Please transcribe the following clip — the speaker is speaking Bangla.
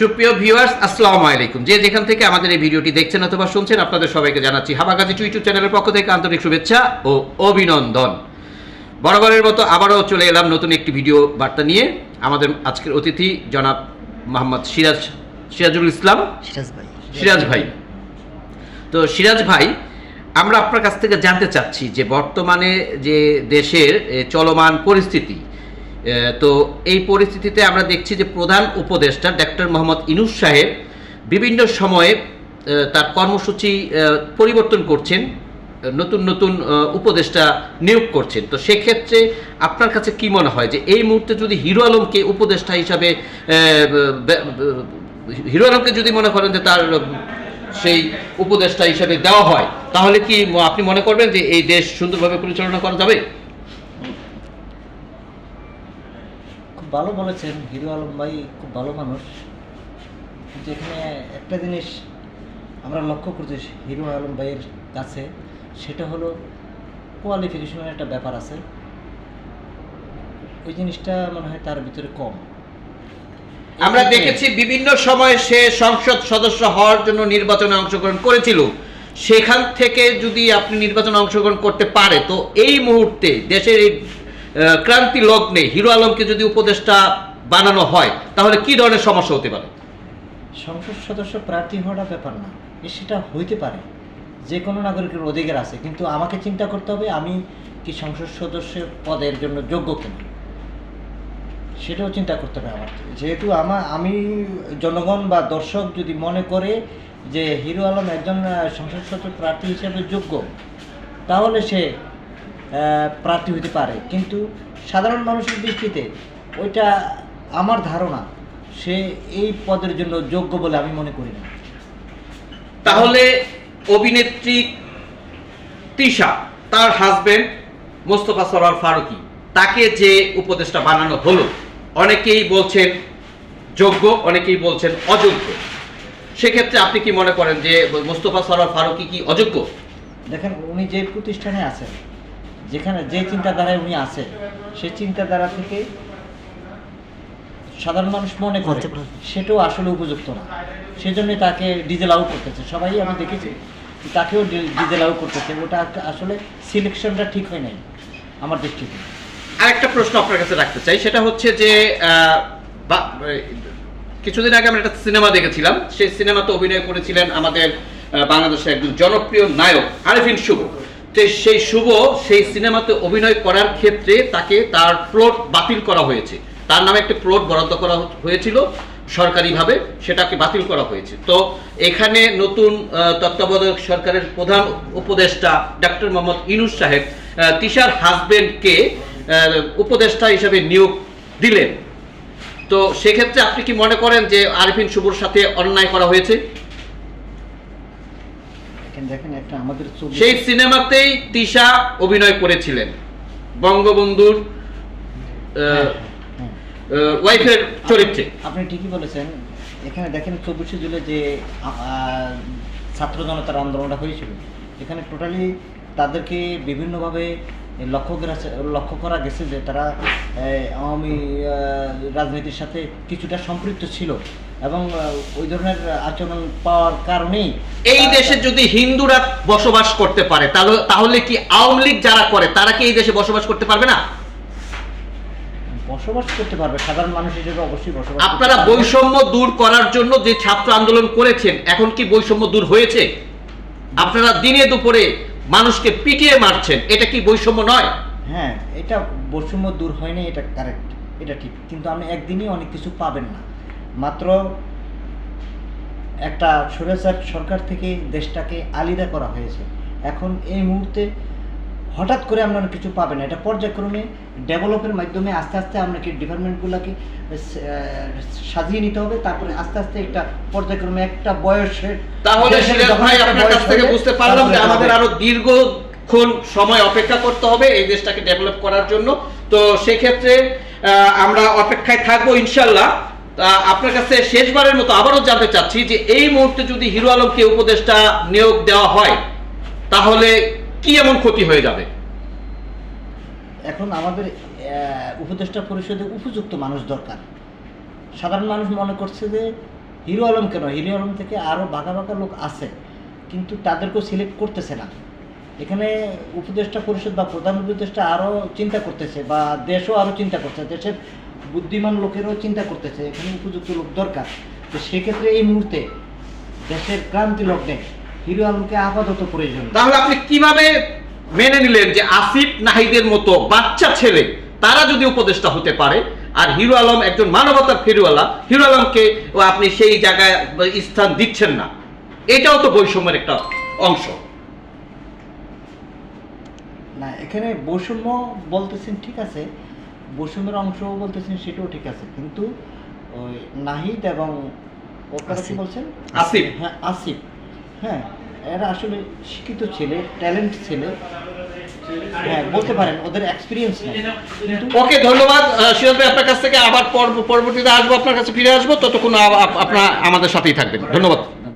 সুপ্রিয় ভিউয়ার্স আসসালামু আলাইকুম। যে যেখান থেকে আমাদের এই ভিডিওটি দেখছেন অথবা শুনছেন আপনাদের সবাইকে জানাচ্ছি হাবাগাজি ইউটিউব চ্যানেলের পক্ষ থেকে আন্তরিক শুভেচ্ছা ও অভিনন্দন। বরাবরের মতো আবারও চলে এলাম নতুন একটি ভিডিও বার্তা নিয়ে। আমাদের আজকের অতিথি জনাব মোহাম্মদ সিরাজ সিরাজুল ইসলাম। সিরাজ ভাই। সিরাজ ভাই। তো সিরাজ ভাই আমরা আপনার কাছ থেকে জানতে চাচ্ছি যে বর্তমানে যে দেশের চলমান পরিস্থিতি তো এই পরিস্থিতিতে আমরা দেখছি যে প্রধান উপদেষ্টা ডক্টর মোহাম্মদ ইনুস সাহেব বিভিন্ন সময়ে তার কর্মসূচি পরিবর্তন করছেন নতুন নতুন উপদেষ্টা নিয়োগ করছেন। তো সেক্ষেত্রে আপনার কাছে কি মনে হয় যে এই মুহূর্তে যদি হিরো আলমকে উপদেষ্টা হিসাবে হিরো আলমকে যদি মনে করেন যে তার, সেই উপদেষ্টা হিসাবে দেওয়া হয়, তাহলে কি আপনি মনে করবেন যে এই দেশ সুন্দরভাবে পরিচালনা করা যাবে? খুব ভালো বলেছেন হিরো আলম ভাই খুব ভালো মানুষ। কিন্তু এখানে একটা জিনিস আমরা লক্ষ্য করছি হিরো আলম ভাইয়ের কাছে সেটা হলো কোয়ালিফিকেশনের একটা ব্যাপার আছে। ওই জিনিসটা মনে হয় তার ভিতরে কম। আমরা দেখেছি বিভিন্ন সময় সে সংসদ সদস্য হওয়ার জন্য নির্বাচনে অংশগ্রহণ করেছিল। সেখান থেকে যদি আপনি নির্বাচনে অংশগ্রহণ করতে পারে তো এই মুহূর্তে দেশের এই ক্রান্তি লগ্নে হিরো আলমকে যদি উপদেষ্টা বানানো হয়, তাহলে কি ধরনের সমস্যা হতে পারে? সংসদ সদস্য প্রার্থী হওয়াটা ব্যাপার না। সেটা হইতে পারে। যে কোনো নাগরিকের অধিকার আছে, কিন্তু আমাকে চিন্তা করতে হবে আমি কি সংসদ সদস্য পদের জন্য যোগ্য কিনা। সেটাও চিন্তা করতে হবে আমার। যেহেতু আমার আমি জনগণ বা দর্শক যদি মনে করে যে হিরো আলম একজন সংসদ সদস্য প্রার্থী হিসেবে যোগ্য, তাহলে সে প্রার্থী হতে পারে। কিন্তু সাধারণ মানুষের দৃষ্টিতে ওইটা আমার ধারণা সে এই পদের জন্য যোগ্য বলে আমি মনে করি না। তাহলে অভিনেত্রী তিশা তার হাজবেন্ড মোস্তফা সরোয়ার ফারুকি তাকে যে উপদেষ্টা বানানো হলো অনেকেই বলছেন যোগ্য অনেকেই বলছেন অযোগ্য। সেক্ষেত্রে আপনি কি মনে করেন যে মোস্তফা সরোয়ার ফারুকি কি অযোগ্য? দেখেন উনি যে প্রতিষ্ঠানে আছেন যেখানে যে চিন্তাধারায় উনি আছে সেই চিন্তাধারা থেকে সাধারণ মানুষ মনে করে সেটাও আসলে উপযুক্ত না। সেজন্যই তাকে ডিজেল আউট করতেছে। সবাই আমি দেখেছি তাকেও ডিজেল আউট করতেছে। ওটা আসলে সিলেকশনটা ঠিক হয় নাই আমার দৃষ্টিতে। আরেকটা প্রশ্ন আপনার কাছে রাখতে চাই। সেটা হচ্ছে যে বা- কিছুদিন আগে আমরা একটা সিনেমা দেখেছিলাম। সেই সিনেমাতে অভিনয় করেছিলেন আমাদের বাংলাদেশের একজন জনপ্রিয় নায়ক আরিফিন শুভ। সেই শুভ, সেই সিনেমাতে অভিনয় করার ক্ষেত্রে তাকে তার প্লট বাতিল করা হয়েছে। তার নামে একটা প্লট বরাদ্দ করা হয়েছিল সরকারিভাবে, সেটাকে বাতিল করা হয়েছে। তো এখানে নতুন তত্ত্বাবধায়ক সরকারের প্রধান উপদেষ্টা ডক্টর মোহাম্মদ ইনুস সাহেব তিশার হাজবেন্ডকে উপদেষ্টা হিসেবে নিয়োগ দিলেন। তো সেক্ষেত্রে আপনি কি মনে করেন যে আরিফিন শুভর সাথে অন্যায় করা হয়েছে? দেখেন একটা আমাদের সেই সিনেমাতেই তিশা অভিনয় করেছিলেন। বঙ্গবন্ধুর হ্যাঁ, হ্যাঁ। ওয়াইফের চরিত্রে। আপনি ঠিকই বলেছেন। এখানে দেখেন চব্বিশে জুলাই যে ছাত্র জনতার আন্দোলনটা হয়েছিল এখানে টোটালি তাদেরকে বিভিন্নভাবে লক্ষ্য লক্ষ্য করা গেছে যে তারা আওয়ামী রাজনীতির সাথে কিছুটা সম্পৃক্ত ছিল এবং ওই ধরনের আচরণ পাওয়ার কারণেই এই দেশে যদি হিন্দুরা বসবাস করতে পারে তাহলে তাহলে কি আওয়ামী লীগ যারা করে তারা কি এই দেশে বসবাস করতে পারবে না? বসবাস করতে পারবে সাধারণ মানুষ হিসেবে অবশ্যই বসবাস আপনারা বৈষম্য দূর করার জন্য যে ছাত্র আন্দোলন করেছেন এখন কি বৈষম্য দূর হয়েছে? আপনারা দিনে দুপুরে মানুষকে পিটিয়ে মারছেন, এটা কি বৈষম্য নয়? হ্যাঁ এটা বৈষম্য দূর হয়নি এটা কারেক্ট এটা ঠিক। কিন্তু আপনি একদিনই অনেক কিছু পাবেন না। মাত্র একটা স্বৈরাচার সরকার থেকে দেশটাকে আলিদা করা হয়েছে। এখন এই মুহূর্তে হঠাৎ করে আপনারা কিছু পাবেন না। এটা পর্যায়ক্রমে ডেভেলপের মাধ্যমে আস্তে আস্তে আপনাকে ডিপার্টমেন্টগুলোকে সাজিয়ে নিতে হবে তারপরে আস্তে আস্তে একটা পর্যায়ক্রমে একটা বয়সের তাহলে ভাই আপনার কাছ থেকে বুঝতে পারলাম যে আমাদের। আরও দীর্ঘক্ষণ সময় অপেক্ষা করতে হবে এই দেশটাকে ডেভেলপ করার জন্য। তো সেক্ষেত্রে আমরা অপেক্ষায় থাকব ইনশাল্লাহ তা আপনার কাছে শেষবারের মতো আবারও জানতে চাচ্ছি যে এই মুহূর্তে যদি হিরো আলমকে উপদেষ্টা নিয়োগ দেওয়া হয় তাহলে কি এমন ক্ষতি হয়ে যাবে? এখন আমাদের উপদেষ্টা পরিষদে উপযুক্ত মানুষ দরকার। সাধারণ মানুষ মনে করছে যে, হিরো আলম কেন? হিরো আলম থেকে আরও বাঁকা বাঁকা লোক আছে, কিন্তু তাদেরকেও সিলেক্ট করতেছে না। এখানে উপদেষ্টা পরিষদ বা প্রধান উপদেষ্টা আরও চিন্তা করতেছে, বা দেশও আরও চিন্তা করছে, দেশের বুদ্ধিমান লোকেরও চিন্তা করতেছে, এখানে উপযুক্ত লোক দরকার। তো সেক্ষেত্রে এই মুহূর্তে দেশের ক্রান্তি লগ্নে হিরো আলমকে আপাতত প্রয়োজন। তাহলে আপনি কীভাবে মেনে নিলেন যে আসিফ নাহিদের মতো বাচ্চা ছেলে তারা যদি উপদেষ্টা হতে পারে আর হিরো আলম একজন মানবতার ফেরিওয়ালা হিরো আলমকে আপনি সেই জায়গায় স্থান দিচ্ছেন না। এটাও তো বৈষম্যের একটা অংশ। না এখানে বৈষম্য বলতেছেন ঠিক আছে বৈষম্যের অংশ বলতেছেন সেটাও ঠিক আছে। কিন্তু ওই নাহিদ এবং ওর কি বলছেন? আসিফ। হ্যাঁ আসিফ। হ্যাঁ এরা আসলে শিক্ষিত ছেলে ট্যালেন্ট ছেলে। হ্যাঁ বলতে পারেন, ওদের এক্সপিরিয়েন্স ওকে, ধন্যবাদ। সিরাজ ভাই, আপনার কাছ থেকে আবার পরবর্তীতে আসব, আপনার কাছে ফিরে আসব। ততক্ষণ আপ- আপ- আমাদের সাথেই থাকবেন। ধন্যবাদ।